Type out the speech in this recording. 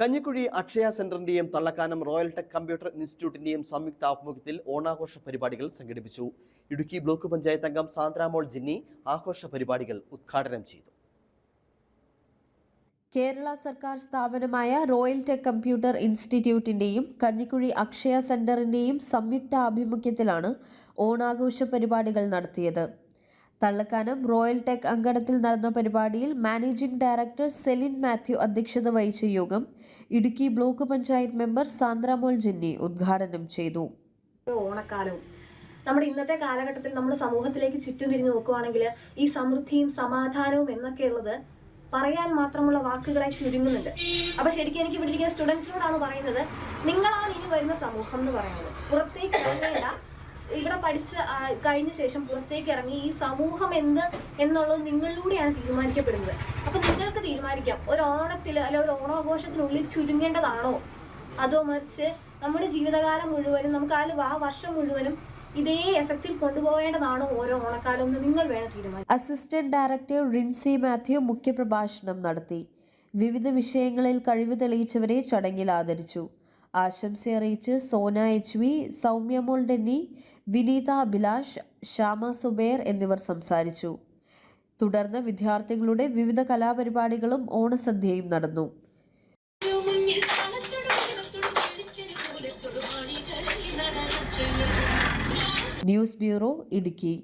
കഞ്ഞിക്കുഴി അക്ഷയ സെന്ററിന്റെയും Thallakkanam royal tech computer ഇൻസ്റ്റിറ്റ്യൂട്ടിന്റെയും സംയുക്ത ആഭിമുഖ്യത്തിൽ ഓണാഘോഷ പരിപാടികൾ സംഘടിപ്പിച്ചു. ഇടുക്കി ബ്ലോക്ക് പഞ്ചായത്ത് അംഗം സാന്ദ്രാമോൾ ജിന്നി ആഘോഷ പരിപാടികൾ ഉദ്ഘാടനം ചെയ്തു. കേരള സർക്കാർ സ്ഥാപനമായ റോയൽ ടെക് കമ്പ്യൂട്ടർ ഇൻസ്റ്റിറ്റ്യൂട്ടിന്റെയും കഞ്ഞിക്കുഴി അക്ഷയ സെന്ററിന്റെയും സംയുക്ത ആഭിമുഖ്യത്തിലാണ് ഓണാഘോഷ പരിപാടികൾ നടത്തിയത്. തള്ളക്കാനം റോയൽ ടെക് അങ്കണത്തിൽ നടന്ന പരിപാടിയിൽ മാനേജിംഗ് ഡയറക്ടർ സെലിൻ മാത്യു അധ്യക്ഷത വഹിച്ച യോഗം Idukki block panchayat member Sandramol Jenny ഉദ്ഘാടനം ചെയ്തു. ഓണക്കാലവും. നമ്മുടെ ഇന്നത്തെ കാലഘട്ടത്തിൽ നമ്മുടെ സമൂഹത്തിലേക്ക് ചുറ്റും തിരിഞ്ഞു നോക്കുവാണെങ്കിൽ ഈ സമൃദ്ധിയും സമാധാനവും എന്നൊക്കെയുള്ളത് പറയാൻ മാത്രമുള്ള വാക്കുകളെ ചുരുങ്ങുന്നുണ്ട്. അപ്പൊ ശരിക്കും എനിക്ക് ഇവിടെ ഇരിക്കുന്ന സ്റ്റുഡൻസിനോടാണ് പറയുന്നത് നിങ്ങളാണ് ഇനി വരുന്ന സമൂഹം എന്ന് പറയുന്നത്. പുറത്തേക്ക് ഇറങ്ങേണ്ട ഇവിടെ പഠിച്ച് കഴിഞ്ഞ ശേഷം പുറത്തേക്ക് ഇറങ്ങി ഈ സമൂഹം എന്ത് എന്നുള്ളത് നിങ്ങളിലൂടെയാണ് തീരുമാനിക്കപ്പെടുന്നത്. അപ്പൊ നിങ്ങൾക്ക് തീരുമാനിക്കാം. ഒരു ഓണത്തിൽ അല്ലെ ഒരു ഓണാഘോഷത്തിനുള്ളിൽ ചുരുങ്ങേണ്ടതാണോ? അതോ മറിച്ച് നമ്മുടെ ജീവിതകാലം മുഴുവനും നമുക്ക് ആ ആ വർഷം മുഴുവനും ഇതേ എഫക്റ്റിൽ കൊണ്ടുപോകേണ്ടതാണോ ഓരോ ഓണക്കാലം എന്ന് നിങ്ങൾ വേണം തീരുമാനിക്കാൻ. അസിസ്റ്റന്റ് ഡയറക്ടർ റിൻസി മാത്യു മുഖ്യപ്രഭാഷണം നടത്തി. വിവിധ വിഷയങ്ങളിൽ കഴിവ് തെളിയിച്ചവരെ ചടങ്ങിൽ ആദരിച്ചു. ആശംസ അറിയിച്ച് സോന എച്ച് വി സൗമ്യമോൾ ഡെന്നി വിനീത അഭിലാഷ് ശ്യാമ സുബേർ എന്നിവർ സംസാരിച്ചു. തുടർന്ന് വിദ്യാർത്ഥികളുടെ വിവിധ കലാപരിപാടികളും ഓണസദ്യയും നടന്നു. News bureau Idukki.